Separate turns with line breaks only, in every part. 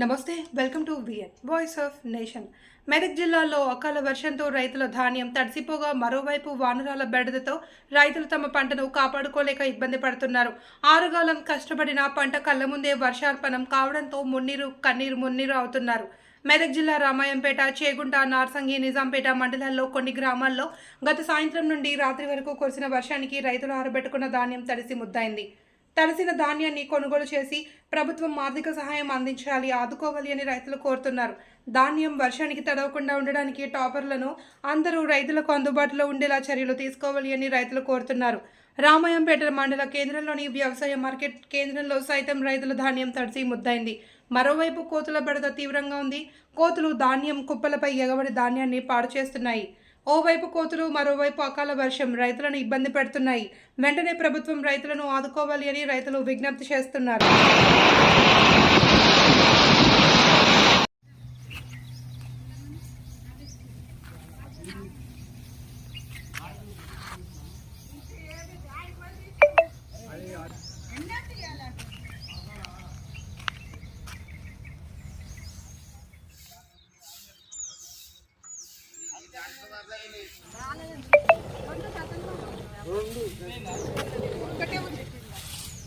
నమస్తే welcome to VN voice of nation Medak జిల్లాలో అకాల వర్షంతో రైతుల ధాన్యం తడిసిపోగా మరోవైపు వానరాల బెడదతో రైతులు తమ పంటను కాపాడుకోలేక ఇబ్బంది పడుతున్నారు. ఆరుగాలం కష్టపడిన పంట కళ్ళ ముందే వర్షార్పణం కావడంతో మున్నీరు కన్నీరు మున్నీరు అవుతున్నారు. మెదక్ జిల్లా రామాయంపేట చేగుంట నార్సంగి నిజాంపేట మండలాల్లో కొన్ని గ్రామాల్లో గత సాయంత్రం నుండి రాత్రి వరకు కురిసిన వర్షానికి రైతులు ఆరబెట్టుకున్న ధాన్యం తడిసి ముద్దైంది తడిసిన ధాన్యాన్ని కొనుగోలు చేసి ప్రభుత్వం ఆర్థిక సహాయం అందించాలి ఆదుకోవాలి అని రైతులు కోరుతున్నారు. ధాన్యం వర్షానికి తడవకుండా ఉండడానికి టాపర్లను అందరూ రైతులకు అందుబాటులో ఉండేలా చర్యలు తీసుకోవాలి అని రైతులు కోరుతున్నారు. రామాయంపేట మండల కేంద్రంలోని వ్యవసాయ మార్కెట్ కేంద్రంలో సైతం రైతుల ధాన్యం తడిసి ముద్దైంది. మరోవైపు కోతుల బడద తీవ్రంగా ఉంది. కోతులు ధాన్యం కుప్పలపై ఎగబడి ధాన్యాన్ని పాడు చేస్తున్నాయి ఓవైపు కోతులు మరోవైపు అకాల వర్షం. రైతులను ఇబ్బంది పెడుతున్నాయి. వెంటనే ప్రభుత్వం రైతులను ఆదుకోవాలి అని రైతులు విజ్ఞప్తి చేస్తున్నారు.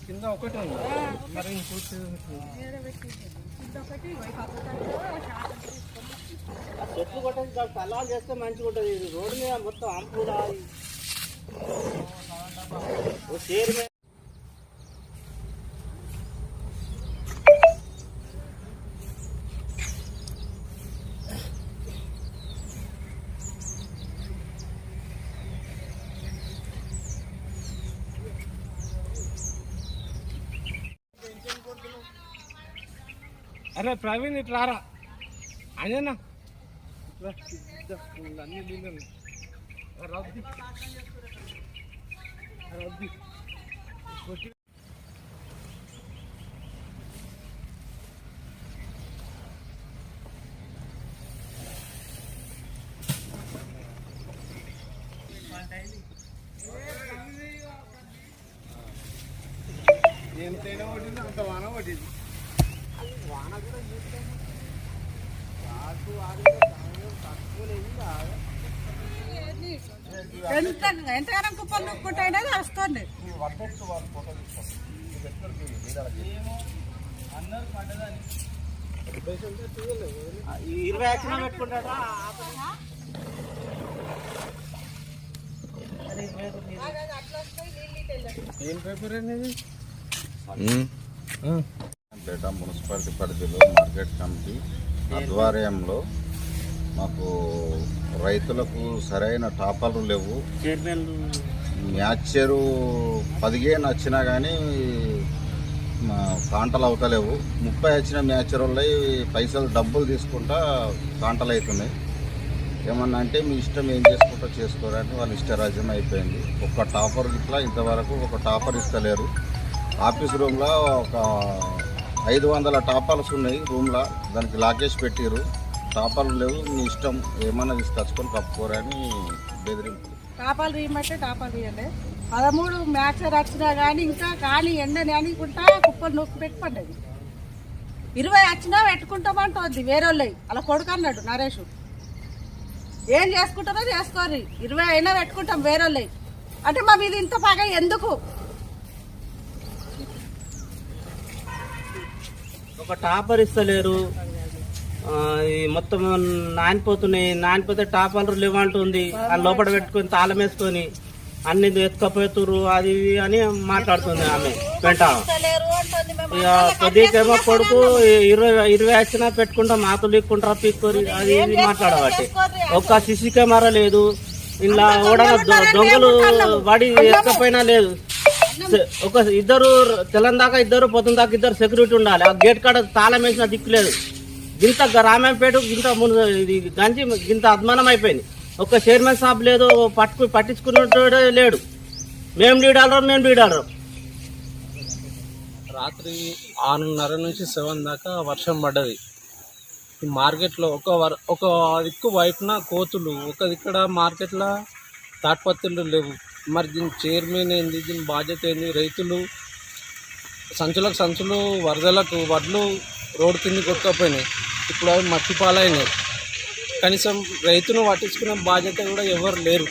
కింద ఒకటి ఉంది. మరి ఇంకోటి
చెట్లు కొట్టేసి దానికి తల్లాలు చేస్తే మంచిగా ఉంటుంది. రోడ్డు మీద మొత్తం అంపు రాయి. చేరు
అరే ప్రవీణ్ ఇట్లా రారా. అదేనా అన్ని నీళ్ళు ఉన్నాయి. రద్ది ఎంతైనా ఒకటి అంత వాన ఒకటి
ఎంత ఎంతగానో కుప్పలు నొక్కుంటాయినా వస్తుంది
ఇరవై పెట్టుకుంటాడా?
ఏం పేపర్ అనేది?
మున్సిపాలిటీ పరిధిలో మార్కెట్ కమిటీ ఆధ్వర్యంలో మాకు రైతులకు సరైన టాపర్లు లేవు. మ్యాచరు పదిహేను వచ్చినా కానీ మా కాంటలు అవుతలేవు. ముప్పై వచ్చిన మ్యాచర్ పైసలు డబ్బులు తీసుకుంటా కాంటలు అవుతున్నాయి ఏమన్నా అంటే మీ ఇష్టం ఏం చేసుకుంటా చేసుకోరని వాళ్ళ ఇష్టరాజ్యం అయిపోయింది. ఒక్క టాపర్ ఇట్లా ఇంతవరకు ఒక టాపర్ ఇస్తలేరు. ఆఫీస్ రూమ్లో ఒక ఐదు వందల టాపర్స్ ఉన్నాయి రూమ్లో. దానికి లాకేజ్ పెట్టిరు టాపర్లు లేవు. మీ ఇష్టం ఏమన్నా తీసుకొచ్చుకొని కప్పుకోరని బెదిరింపు
టాపాలు తీయమంటే టాపాలు తీయండి. పదమూడు మ్యాచ్ వచ్చినా కానీ ఇంకా కానీ ఎండని అనుకుంటా కుప్పలు నొక్కి పెట్టుకోండి ఇరవై వచ్చినా పెట్టుకుంటామంటుంది వేరే వాళ్ళవి అలా కొడుకు అన్నాడు నరేష్. ఏం చేసుకుంటారో చేసుకోరు ఇరవై అయినా పెట్టుకుంటాం వేరే వాళ్ళవి అంటే మా మీద ఇంత పగ ఎందుకు?
ఒక టాపర్ ఇస్తలేరు. ఈ మొత్తం నానిపోతున్నాయి. నానిపోతే టాపర్లు లేవంటుంది ఆ లోపల పెట్టుకొని తాళం వేసుకొని అన్ని ఎత్తుకపోతురు అది అని మాట్లాడుతుంది ఆమె. వెంట. ఇక కొద్దికేమో కొడుకు ఇరవై ఇరవై వచ్చినా పెట్టుకుంటా మాకు లీక్కుంటారా పీక్కోరి అది ఇది మాట్లాడబట్టి. ఒక్క సిసి కెమెరా లేదు. ఇలా కూడా దొంగలు వాడి ఎక్కపోయినా లేదు. ఒక ఇద్దరు తెల్లం దాకా ఇద్దరు పొద్దున దాకా ఇద్దరు సెక్యూరిటీ ఉండాలి. ఆ గేట్ కాడ తాళం వేసిన దిక్కు లేదు. ఇంత రామాయపేట గింత ముందు ఇది గంజి ఇంత అద్మానం అయిపోయింది. ఒక చైర్మన్ సాబ్ లేదు పట్టుకు పట్టించుకున్నట్టు లేడు. మేము లీడాలరం మేము లీడాలరం
రాత్రి ఆరున్నర నుంచి సెవెన్ దాకా వర్షం పడ్డది. ఈ మార్కెట్లో ఒక వర్ ఒక దిక్కు వైపున కోతులు ఒక ఇక్కడ మార్కెట్లో తాట్పత్రులు లేవు. మరి దీని చైర్మన్ ఏంది దీని బాధ్యత ఏంది? రైతులు సంచులకు సంచులు వరదలకు వడ్లు రోడ్డు కింద కొట్టుకపోయినాయి. ఇప్పుడు అవి మట్టి పాలైనాయి. కనీసం రైతును పట్టించుకునే బాధ్యత కూడా ఎవరు లేరు.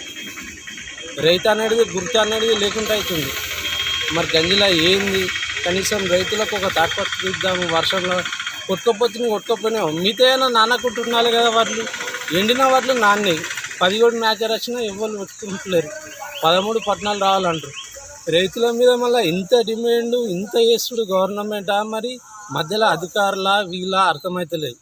రైతు అనేది గుర్తు అనేది లేకుండా అవుతుంది మరి గంజిలా ఏంది? కనీసం రైతులకు ఒక తాట్పత్రి ఇద్దాము వర్షంలో కొట్టుకపోతే కొట్టుకపోయినా మిగతా నానకుంటున్నారు కదా వాళ్ళు ఎండిన వాళ్ళు నాన్నే. పదిహేడు మ్యాచర్ వచ్చినా ఎవరు పెట్టుకుంటలేరు పదమూడు పట్టణాలు రావాలంటారు. రైతుల మీద మళ్ళీ ఇంత డిమాండ్ ఇంత వేస్తుడు గవర్నమెంటా మరి? మధ్యలో అధికారుల వీళ్ళ అర్థమైతలేదు.